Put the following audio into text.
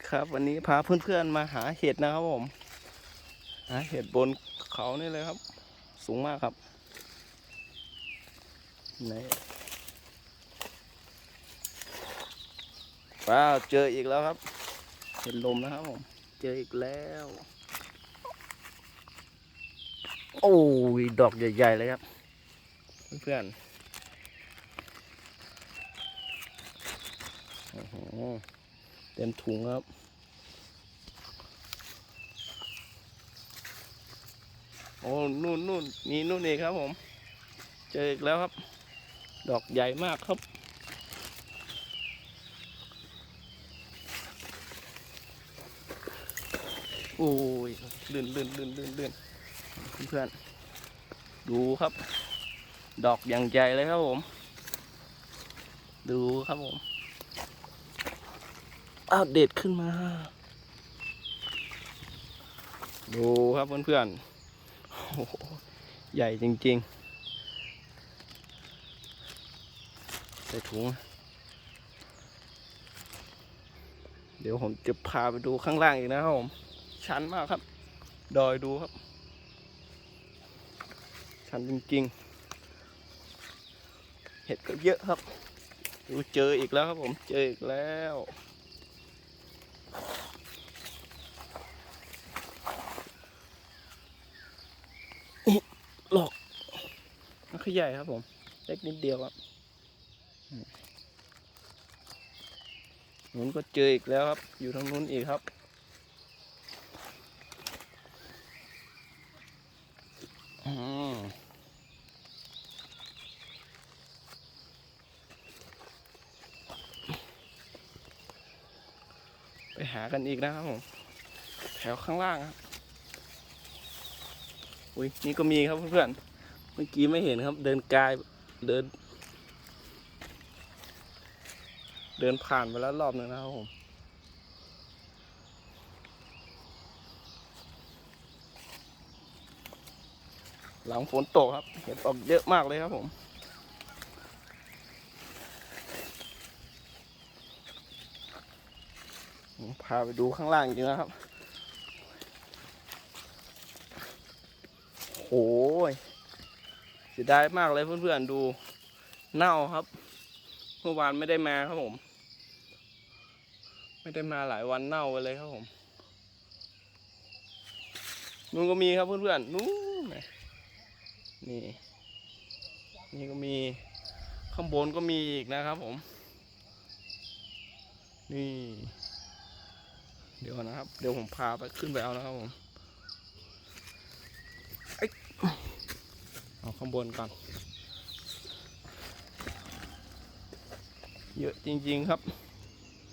ดีครับ วันนี้พาเพื่อนๆมาหาเห็ดนะครับผมหาเห็ดบนเขานี่เลยครับ สูงมากครับไหนว้าวเจออีกแล้วครับ เห็ดลมนะครับผม เจออีกแล้ว โอ้ยดอกใหญ่ๆเลยครับ เพื่อนๆโอ้โห เต็มถุงครับ โอ้นู่นนู่นมีนู่นเองครับผม เจออีกแล้วครับ ดอกใหญ่มากครับ โอ้ยลื่นลื่นลื่นลื่นลื่นเพื่อนดูครับ ดอกอย่างใหญ่เลยครับผม ดูครับผม อ้าวเด็ดขึ้นมา ดูครับเพื่อนๆใหญ่จริงๆ ใส่ถุง เดี๋ยวผมจะพาไปดูข้างล่างอีกนะครับผม ชันมากครับ ดอยดูครับ ชันจริงๆเห็ดก็เยอะครับดูเจออีกแล้วครับผม เจออีกแล้ว หลอก มันขยายครับผม เล็กนิดเดียวครับนู้นก็เจออีกแล้วครับ อยู่ทางนู้นอีกครับไปหากันอีกนะครับผม แถวข้างล่างครับ อุ้ยนี่ก็มีครับเพื่อนๆ เมื่อกี้ไม่เห็นครับ เดินกายเดิน เดินผ่านไปแล้วรอบหนึ่งนะครับผมหลังฝนตกครับ เห็ดออกเยอะมากเลยครับผมผมพาไปดูข้างล่างจริงนะครับ โอ้ย เสียดายมากเลยเพื่อนๆดูเน่าครับ เมื่อวานไม่ได้มาครับผม ไม่ได้มาหลายวันเน่าไปเลยครับผมนู่นก็มีครับเพื่อนๆนู่นนี่นี่ก็มีข้างบนก็มีอีกนะครับผม นี่ เดี๋ยวนะครับ เดี๋ยวผมพาไปขึ้นไปเอานะครับผม เอาข้างบนก่อน เยอะจริงๆครับ